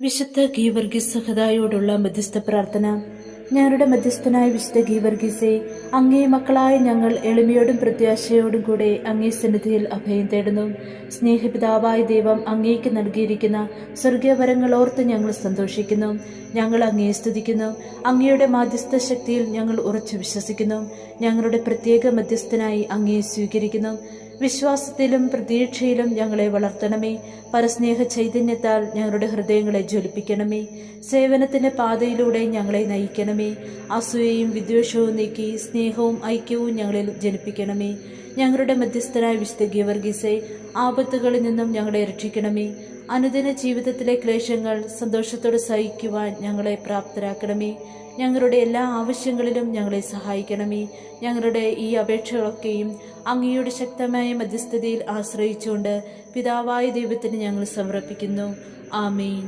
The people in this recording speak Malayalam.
വിശുദ്ധ ഗീവർഗീസ് സഹതായോടുള്ള മധ്യസ്ഥ പ്രാർത്ഥന. ഞങ്ങളുടെ മധ്യസ്ഥനായ വിശുദ്ധ ഗീവർഗീസെ അങ്ങേ മക്കളായ ഞങ്ങൾ എളിമയോടും പ്രത്യാശയോടും കൂടെ അങ്ങേ സന്നിധിയിൽ അഭയം തേടുന്നു. സ്നേഹപിതാവായ ദൈവം അങ്ങേക്ക് നൽകിയിരിക്കുന്ന സ്വർഗീയവരങ്ങൾ ഓർത്ത് ഞങ്ങൾ സന്തോഷിക്കുന്നു. ഞങ്ങൾ അങ്ങേ സ്തുതിക്കുന്നു. അങ്ങയുടെ മാധ്യസ്ഥ ശക്തിയിൽ ഞങ്ങൾ ഉറച്ചു വിശ്വസിക്കുന്നു. ഞങ്ങളുടെ പ്രത്യേക മധ്യസ്ഥനായി അങ്ങേ സ്വീകരിക്കുന്നു. വിശ്വാസത്തിലും പ്രതീക്ഷയിലും ഞങ്ങളെ വളർത്തണമേ. പരസ്നേഹ ചൈതന്യത്താൽ ഞങ്ങളുടെ ഹൃദയങ്ങളെ ജ്വലിപ്പിക്കണമേ. സേവനത്തിന്റെ പാതയിലൂടെ ഞങ്ങളെ നയിക്കണമേ. അസൂയയും വിദ്വേഷവും നീക്കി സ്നേഹവും ഐക്യവും ഞങ്ങളിൽ ജനിപ്പിക്കണമേ. ഞങ്ങളുടെ മധ്യസ്ഥനായ വിശുദ്ധ ഗീവർഗീസെ ആപത്തുകളിൽ നിന്നും ഞങ്ങളെ രക്ഷിക്കണമേ. അനുദിന ജീവിതത്തിലെ ക്ലേശങ്ങൾ സന്തോഷത്തോടെ സഹിക്കുവാൻ ഞങ്ങളെ പ്രാപ്തരാക്കണമേ. ഞങ്ങളുടെ എല്ലാ ആവശ്യങ്ങളിലും ഞങ്ങളെ സഹായിക്കണമേ. ഞങ്ങളുടെ ഈ അപേക്ഷകളൊക്കെയും അങ്ങയുടെ ശക്തമായ മധ്യസ്ഥതയിൽ ആശ്രയിച്ചുകൊണ്ട് പിതാവായ ദൈവത്തിന് ഞങ്ങൾ സമർപ്പിക്കുന്നു. ആമേൻ.